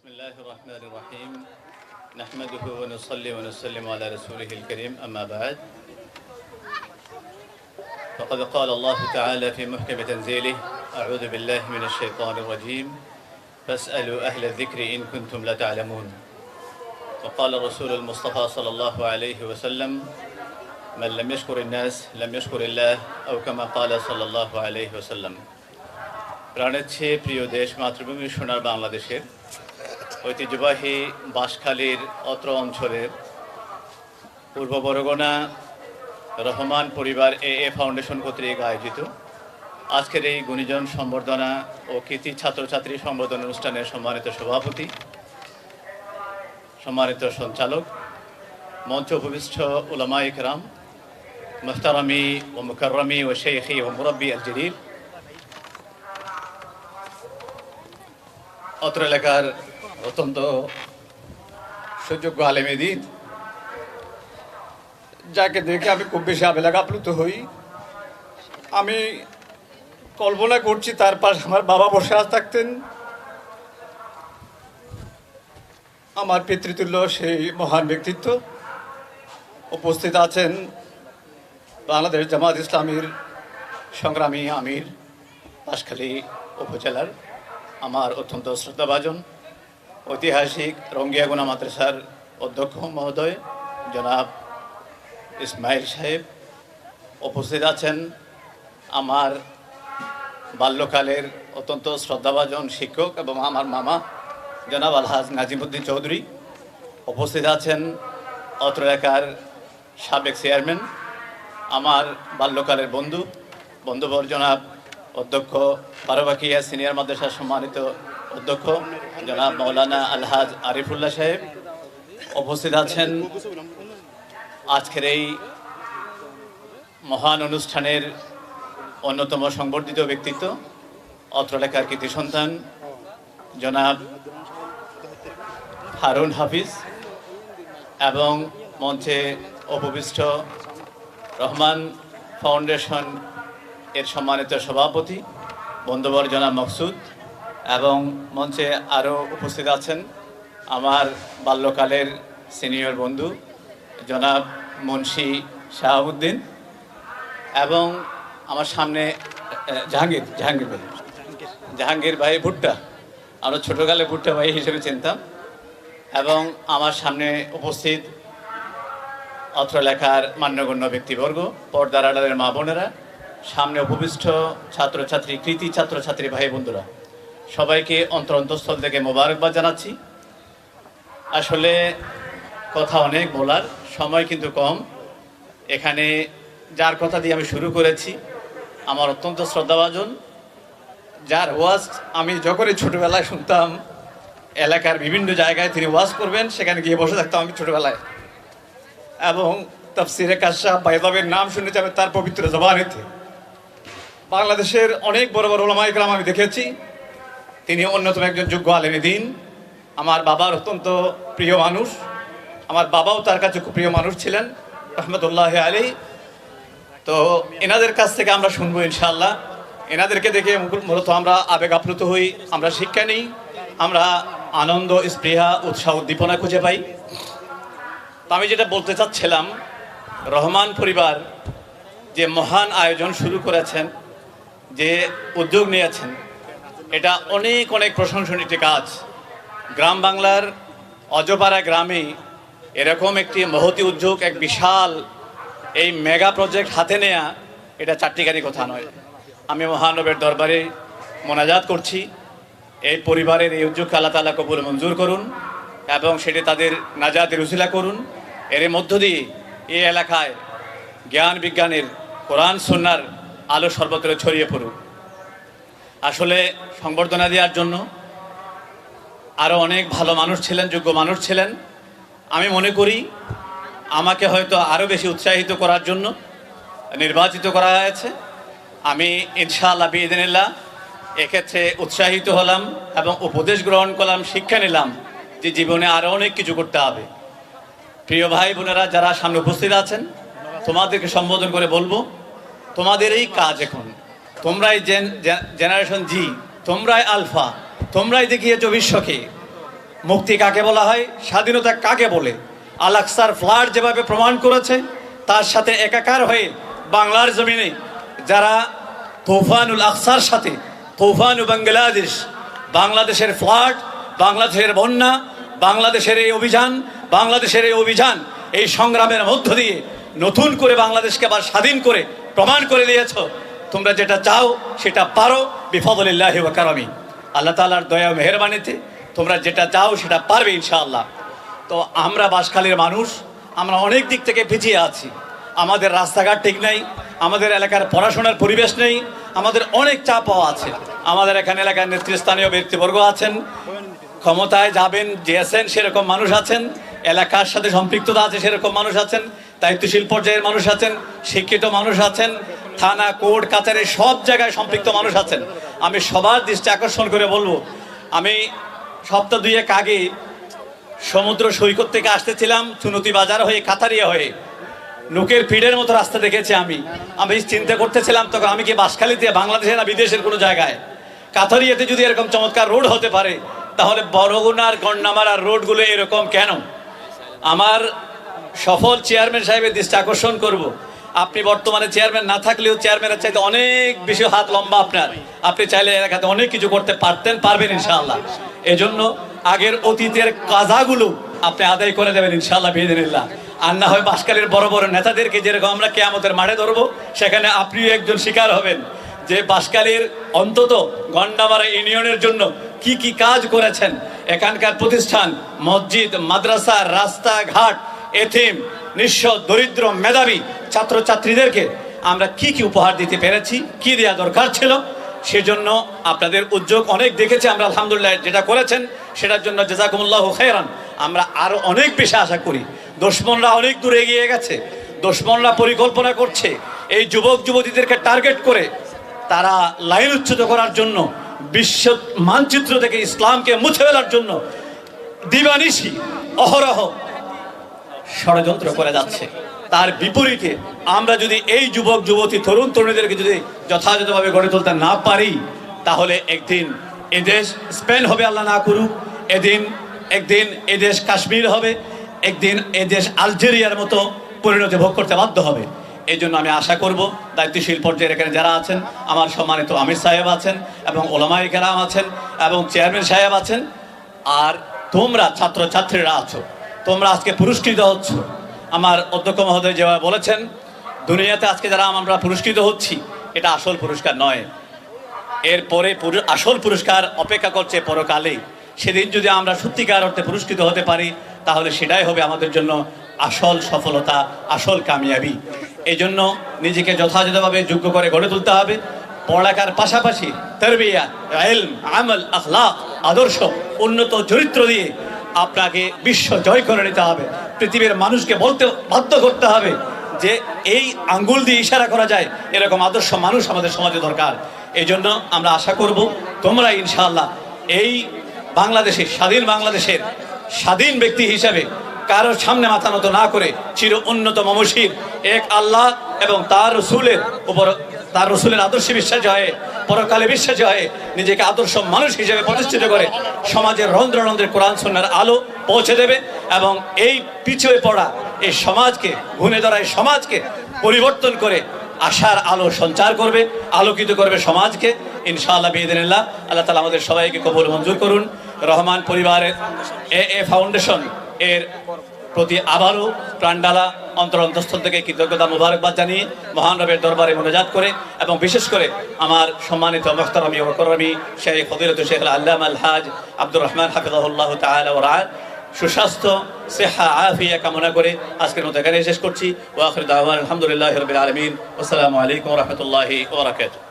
بسم الله الرحمن الرحيم نحمده ونصلي ونسلم على رسوله الكريم أما بعد فقد قال الله تعالى في محكم تنزيله أعوذ بالله من الشيطان الرجيم فاسألوا أهل الذكر إن كنتم لا تعلمون وقال الرسول المصطفى صلى الله عليه وسلم من لم يشكر الناس لم يشكر الله أو كما قال صلى الله عليه وسلم প্রাণের চেয়ে প্রিয় দেশ মাতৃভূমি সোনার বাংলাদেশের ঐতিহ্যবাহী বাঁশখালীর অত্র অঞ্চলের পূর্ব বরগনা রহমান পরিবার এ এ ফাউন্ডেশন কর্তৃক আয়োজিত। আজকের এই গুণীজন সম্বর্ধনা ও কৃতি ছাত্রছাত্রী সম্বর্ধনা অনুষ্ঠানের সম্মানিত সভাপতি, সম্মানিত সঞ্চালক মঞ্চ উপবিষ্ট উলামা ইকরাম মুহতারামি ও মুকরমি ও শেখি ও মুরব্বী আল জলিল অত্র এলাকার অত্যন্ত সুযোগ্য আলেমেদিন যাকে দেখে আমি খুব বেশি আবেলাগ আপ্লুত হই। আমি কল্পনা করছি তার পাশ আমার বাবা বসে আজ থাকতেন। আমার পিতৃতুল্য সেই মহান ব্যক্তিত্ব। উপস্থিত আছেন বাংলাদেশ জামাত ইসলামীর সংগ্রামী আমির পাশখালী উপজেলার আমার অত্যন্ত শ্রদ্ধাভাজন। ঐতিহাসিক রঙ্গিয়াগুনা মাদ্রাসার অধ্যক্ষ মহোদয়, জনাব ইসমাইল সাহেব উপস্থিত আছেন। আমার বাল্যকালের অত্যন্ত শ্রদ্ধাভাজন শিক্ষক এবং আমার মামা, জনাব আলহাজ নাজিমুদ্দিন চৌধুরী উপস্থিত আছেন। অত্র এলাকার সাবেক চেয়ারম্যান, আমার বাল্যকালের বন্ধু বন্ধুবর জনাব অধ্যক্ষ বারোবাকিয়া সিনিয়র মাদ্রাসার সম্মানিত অধ্যক্ষ জনাব মৌলানা আলহাজ আরিফুল্লাহ সাহেব উপস্থিত আছেন আজকের এই মহান অনুষ্ঠানের অন্যতম সংবর্ধিত ব্যক্তিত্ব অত্র এলাকার কৃতি সন্তান, জনাব হারুন হাফিজ এবং মঞ্চে অপবিষ্ট রহমান ফাউন্ডেশন এর সম্মানিত সভাপতি বন্ধুবর জনাব মকসুদ। এবং মঞ্চে আরও উপস্থিত আছেন আমার বাল্যকালের সিনিয়র বন্ধু জনাব মুন্সি শাহাবুদ্দিন এবং আমার সামনে জাহাঙ্গীর জাহাঙ্গীর ভাই। জাহাঙ্গীর ভাই ভুট্টা। আমরা ছোটোকালে ভুট্টা ভাই হিসেবে চিনতাম। এবং আমার সামনে উপস্থিত অত্র লেখার মান্যগণ্য ব্যক্তিবর্গ, পর্দার আড়ালের মা বোনেরা, সামনে উপবিষ্ট ছাত্রছাত্রী, কৃতি ছাত্রছাত্রী ভাই বন্ধুরা। সবাইকে অন্তর অন্তঃস্থল থেকে মোবারকবাদ জানাচ্ছি। আসলে কথা অনেক বলার, সময় কিন্তু কম। এখানে যার কথা দিয়ে আমি শুরু করেছি, আমার অত্যন্ত শ্রদ্ধাভাজন। যার ওয়াজ আমি যখনই ছোটোবেলায় শুনতাম, এলাকার বিভিন্ন জায়গায় তিনি ওয়াজ করবেন, সেখানে গিয়ে বসে থাকতাম আমি ছোটোবেলায়। এবং তাফসিরে কাশা বাইবাবের নাম শুনেছি আমি, তার পবিত্র জবানেতে। বাংলাদেশের অনেক বড় বড় ওলামাইকরাম আমি দেখেছি। তিনি অন্যতম একজন যোগ্য আলেমী দিন। আমার বাবার অত্যন্ত প্রিয় মানুষ। আমার বাবাও তার কাছে খুব প্রিয় মানুষ ছিলেন, রহমতুল্লাহ আলী তো এনাদের কাছ থেকে আমরা শুনব ইনশাআল্লাহ। এনাদেরকে দেখে মূল- মূলত আমরা আবেগ আপ্লুত হই, আমরা শিক্ষা নিই, আমরা আনন্দ, স্পৃহা, উৎসাহ, উদ্দীপনা খুঁজে পাই। তো আমি যেটা বলতে চাচ্ছিলাম, রহমান পরিবার যে মহান আয়োজন শুরু করেছেন, যে উদ্যোগ নিয়েছেন এটা অনেক অনেক প্রশংসনীয় একটি কাজ। গ্রাম বাংলার অজপাড়া গ্রামে এরকম একটি মহতি উদ্যোগ, এক বিশাল এই মেগা প্রজেক্ট হাতে নেয়া, এটা চারটিকারি কথা নয়। আমি মহানবের দরবারে মোনাজাত করছি। এই পরিবারের এই উদ্যোগকে আল্লাহ তালা কবুল মঞ্জুর করুন এবং সেটি তাদের নাজাতের উসিলা করুন। এর মধ্য দিয়ে এই এলাকায় জ্ঞান বিজ্ঞানের কোরআন সন্ন্যার আলো সর্বত্র ছড়িয়ে পড়ুক। আসলে সংবর্ধনা দেওয়ার জন্য আরও অনেক ভালো মানুষ ছিলেন, যোগ্য মানুষ ছিলেন। আমি মনে করি আমাকে হয়তো আরও বেশি উৎসাহিত করার জন্য নির্বাচিত করা হয়েছে। আমি ইনশাআল্লাহ বিদিনিল্লাহ এক্ষেত্রে উৎসাহিত হলাম এবং উপদেশ গ্রহণ করলাম, শিক্ষা নিলাম যে জীবনে আরও অনেক কিছু করতে হবে। প্রিয় ভাই বোনেরা, যারা সামনে উপস্থিত আছেন, তোমাদেরকে সম্বোধন করে বলব, তোমাদের এই কাজ এখন তোমরাই জেনারেশন জি, তোমরাই আলফা, তোমরাই দেখিয়েছো বিশ্বকে। মুক্তি কাকে বলা হয়? স্বাধীনতা কাকে বলে? আল আকসার ফ্লাড যেভাবে প্রমাণ করেছে, তার সাথে একাকার হয়ে বাংলার জমিনে যারা তুফানুল আকসার সাথে, তুফানু বাংলাদেশ, বাংলাদেশের ফ্লাড, বাংলাদেশের বন্যা, বাংলাদেশের এই অভিযান, বাংলাদেশের এই অভিযান, এই সংগ্রামের মধ্য দিয়ে নতুন করে বাংলাদেশকে আবার স্বাধীন করে, প্রমাণ করে দিয়েছ। তোমরা যেটা চাও, সেটা পারো বিফদুল্লাহ কারমি। আল্লাহ তালার দয়া মেহরবানিতে তোমরা যেটা চাও, সেটা পারবে ইনশাআল্লাহ। তো আমরা বাসখালীর মানুষ, আমরা অনেক দিক থেকে পিছিয়ে আছি। আমাদের রাস্তাঘাট ঠিক নেই, আমাদের এলাকার পড়াশোনার পরিবেশ নেই, আমাদের অনেক চাপ চাপও আছে। আমাদের এখানে এলাকার নেতৃস্থানীয় ব্যক্তিবর্গ আছেন, ক্ষমতায় যাবেন যেছেন সেরকম মানুষ আছেন, এলাকার সাথে সম্পৃক্ততা আছে, সেরকম মানুষ আছেন, দায়িত্বশীল পর্যায়ের মানুষ আছেন, শিক্ষিত মানুষ আছেন থানা, কোর্ট, কাছারি সব জায়গায় সম্পৃক্ত মানুষ আছেন। আমি সবার দৃষ্টি আকর্ষণ করে বলব, আমি সপ্তাহ দুয়েক আগে সমুদ্র সৈকত থেকে আসতেছিলাম, চুনতি বাজার হয়ে, কাতারিয়া হয়ে। নোকের পিঠের মতো রাস্তা দেখেছি আমি। আমি চিন্তা করতেছিলাম, তখন আমি কি বাসখালীতে বাংলাদেশে না বিদেশের কোনো জায়গায়? কাতারিয়াতে যদি এরকম চমৎকার রোড হতে পারে, তাহলে বড়গুনার গন্ডামারার রোডগুলো এরকম কেন? আমার সফল চেয়ারম্যান সাহেবের দৃষ্টি আকর্ষণ করব। আপনি বর্তমানে চেয়ারম্যান না থাকলেও চেয়ারম্যানের চাইতে অনেক বেশি হাত লম্বা আপনার। আপনি চাইলে এলাকাতে অনেক কিছু করতে পারতেন, পারবেন ইনশাআল্লাহ। এজন্য আগের অতীতের কাজাগুলো আপনি আদায় করে দেবেন ইনশাআল্লাহ বেদিনিল্লাহ আর না হয় বাসকালের বড় বড় নেতাদেরকে যেরকম আমরা কেয়ামতের মাঠে ধরবো, সেখানে আপনিও একজন শিকার হবেন। যে বাসকালের অন্তত গন্ডামারা ইউনিয়নের জন্য কি কি কাজ করেছেন, এখানকার প্রতিষ্ঠান, মসজিদ, মাদ্রাসা, রাস্তাঘাট এথিম নিঃস্ব, দরিদ্র, মেধাবী ছাত্রছাত্রীদেরকে আমরা কি কি উপহার দিতে পেরেছি, কি দেওয়া দরকার ছিল, সেজন্য আপনাদের উদ্যোগ অনেক দেখেছি আমরা, আলহামদুলিল্লাহ, যেটা করেছেন, সেটার জন্য জেজাকুমুল্লাহ খেরান আমরা আরও অনেক বেশি আশা করি। দুশ্মনরা অনেক দূরে এগিয়ে গেছে, দুশ্মনরা পরিকল্পনা করছে, এই যুবক যুবতীদেরকে টার্গেট করে তারা লাইন উচ্ছেদ করার জন্য, বিশ্ব মানচিত্র থেকে ইসলামকে মুছে ফেলার জন্য দিবানিশি, অহরহ ষড়যন্ত্র করে যাচ্ছে। তার বিপরীতে আমরা যদি এই যুবক, যুবতী, তরুণ, তরুণীদেরকে যদি যথাযথভাবে গড়ে তুলতে না পারি, তাহলে একদিন এদেশ স্পেন হবে, আল্লাহ না করুক। এদিন, একদিন এদেশ কাশ্মীর হবে। একদিন এদেশ আলজেরিয়ার মতো পরিণতি ভোগ করতে বাধ্য হবে। এই জন্য আমি আশা করব, দায়িত্বশীল পর্যায়ের এখানে যারা আছেন, আমার সম্মানিত আমির সাহেব আছেন এবং ওলামাই কেরাম আছেন এবং চেয়ারম্যান সাহেব আছেন। আর তোমরা ছাত্রছাত্রীরা আছো, তোমরা আজকে পুরস্কৃত হচ্ছ। আমার অধ্যক্ষ মহোদয় যেভাবে বলেছেন, দুনিয়াতে আজকে যারা আমরা পুরস্কৃত হচ্ছি, এটা আসল পুরস্কার নয়। এরপরে পুরো- আসল পুরস্কার অপেক্ষা করছে পরকালে সেদিন যদি আমরা সত্যিকার অর্থে পুরস্কৃত হতে পারি, তাহলে সেটাই হবে আমাদের জন্য আসল সফলতা, আসল কামিয়াবি। এই জন্য নিজেকে যথাযথভাবে যোগ্য করে গড়ে তুলতে হবে। পড়ালেখার পাশাপাশি, তরবিয়া আমল, আখলাক, আদর্শ, উন্নত চরিত্র দিয়ে আপনাকে বিশ্ব জয় করে নিতে হবে। পৃথিবীর মানুষকে বলতে বাধ্য করতে হবে যে এই আঙ্গুল দিয়ে ইশারা করা যায়, এরকম আদর্শ মানুষ আমাদের সমাজে দরকার। এই জন্য আমরা আশা করব, তোমরা ইনশাআল্লাহ এই বাংলাদেশের স্বাধীন বাংলাদেশের স্বাধীন ব্যক্তি হিসাবে কারোর সামনে মাথা নত না করে চির উন্নত মমশির এক আল্লাহ এবং তার রসুলের উপর তার রসুলের আদর্শে বিশ্বাস হয়ে পরকালে বিশ্বাসী হয়ে, নিজেকে আদর্শ মানুষ হিসেবে প্রতিষ্ঠিত করে সমাজের রন্ধ্র কোরআন সন্ন্যার আলো পৌঁছে দেবে এবং এই পিছিয়ে পড়া এই সমাজকে ঘুনে ধরা এই সমাজকে পরিবর্তন করে আশার আলো সঞ্চার করবে, আলোকিত করবে সমাজকে। ইনশাআল্লাহ বেদিনিল্লাহ আল্লাহ তালা আমাদের সবাইকে কবুল মঞ্জুর করুন। রহমান পরিবারের এ এ ফাউন্ডেশন এর প্রতি আবারও প্রাণডালা অন্তর অন্তঃস্থল থেকে কৃতজ্ঞতা মুবারকবাদ জানিয়ে মহান রবের দরবারে মনোজাত করে এবং বিশেষ করে আমার সম্মানিত মখতারমি ও করমি শেখ ফদিলত শেখ আল্লাহ আল হাজ আব্দুর রহমান হাফিজাহুল্লাহ রায় সুস্বাস্থ্য, সেহা, আফিয়া কামনা করে আজকের মতো এখানে শেষ করছি। ওয়াখির দাওয়ান আলহামদুলিল্লাহ রবিল আলমিন। আসসালামু আলাইকুম রহমতুল্লাহি ওবরাকাতুহ